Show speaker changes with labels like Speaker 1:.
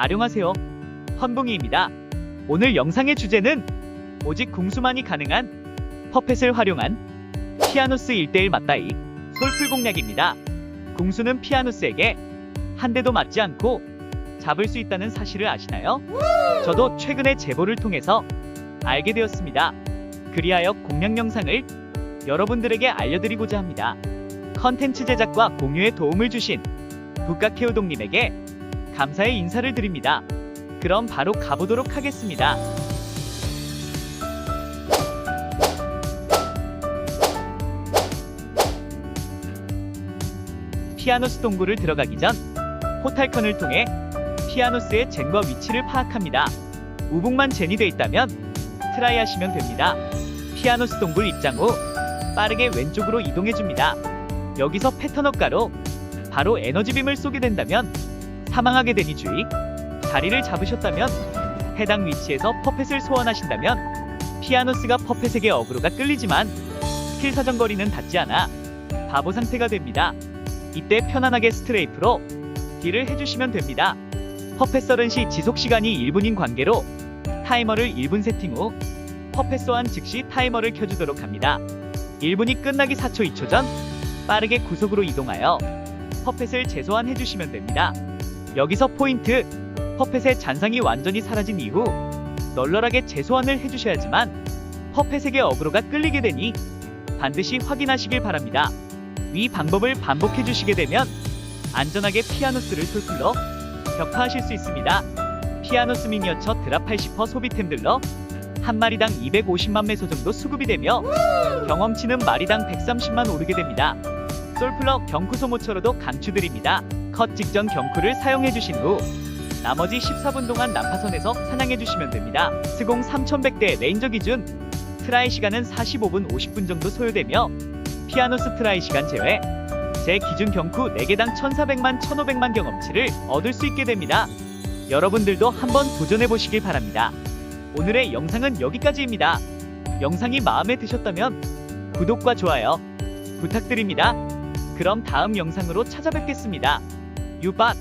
Speaker 1: 아룡하세요. 헌붕이입니다. 오늘 영상의 주제는 오직 궁수만이 가능한 퍼펫을 활용한 피아누스 1대1 맞다이 솔풀 공략입니다. 궁수는 피아누스에게 한 대도 맞지 않고 잡을 수 있다는 사실을 아시나요? 저도 최근에 제보를 통해서 알게 되었습니다. 그리하여 공략 영상을 여러분들에게 알려드리고자 합니다. 컨텐츠 제작과 공유에 도움을 주신 북각해우동님에게 감사의 인사를 드립니다. 그럼 바로 가보도록 하겠습니다. 피아노스 동굴을 들어가기 전 포탈컨을 통해 피아노스의 젠과 위치를 파악합니다. 우북만 젠이 돼 있다면 트라이 하시면 됩니다. 피아노스 동굴 입장 후 빠르게 왼쪽으로 이동해 줍니다. 여기서 패턴업가로 바로 에너지빔을 쏘게 된다면 사망하게 되니 주의. 자리를 잡으셨다면 해당 위치에서 퍼펫을 소환하신다면 피아노스가 퍼펫에게 어그로가 끌리지만 스킬 사정거리는 닿지 않아 바보 상태가 됩니다. 이때 편안하게 스트레이프로 딜을 해주시면 됩니다. 퍼펫 서른 시 지속 시간이 1분인 관계로 타이머를 1분 세팅 후 퍼펫 소환 즉시 타이머를 켜주도록 합니다. 1분이 끝나기 4초 2초 전 빠르게 구속으로 이동하여 퍼펫을 재소환 해 주시면 됩니다. 여기서 포인트 퍼펫의 잔상이 완전히 사라진 이후 널널하게 재소환을 해주셔야지만 퍼펫에게 어그로가 끌리게 되니 반드시 확인하시길 바랍니다. 위 방법을 반복해 주시게 되면 안전하게 피아노스를 솔플러 격파하실 수 있습니다. 피아노스 미니어처 드랍 80% 소비템 들러 한 마리당 250만 매소 정도 수급이 되며 경험치는 마리당 130만 오르게 됩니다. 솔플러 경쿠 소모처로도 강추드립니다. 컷 직전 경쿠를 사용해 주신 후 나머지 14분 동안 난파선에서 사냥해 주시면 됩니다. 스공 3100대 레인저 기준 트라이 시간은 45분 50분 정도 소요되며 피아노 스 트라이 시간 제외 제 기준 경쿠 4개당 1400만 1500만 경험치를 얻을 수 있게 됩니다. 여러분들도 한번 도전해 보시길 바랍니다. 오늘의 영상은 여기까지입니다. 영상이 마음에 드셨다면 구독과 좋아요 부탁드립니다. 그럼 다음 영상으로 찾아뵙겠습니다. 유밭